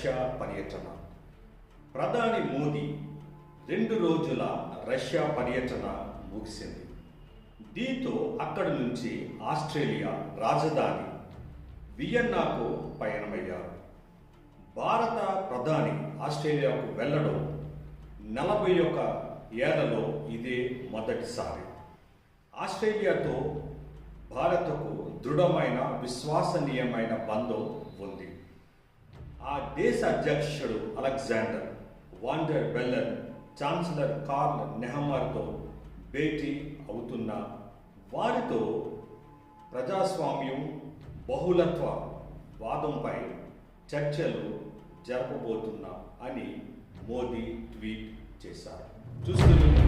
Russia పర్యటన. ప్రధాని మోదీ రెండు రోజుల రష్యా పర్యటన ముగిసింది. దీంతో అక్కడి నుంచి ఆస్ట్రేలియా రాజధాని వియన్నాకు పయనమయ్యారు. భారత ప్రధాని ఆస్ట్రేలియాకు వెళ్ళడం నలభై ఒక ఏళ్ళలో ఇదే మొదటిసారి. ఆస్ట్రేలియాతో భారత్కు దృఢమైన విశ్వసనీయమైన బంధం ఆ దేశ అధ్యక్షుడు Alexander Van der Bellen chancellor Karl నెహమార్తో భేటీ అవుతున్న వారితో ప్రజాస్వామ్యం బహుళత్వ వాదంపై చర్చలు జరపబోతున్నా అని మోదీ ట్వీట్ చేశారు. చూస్తున్నాం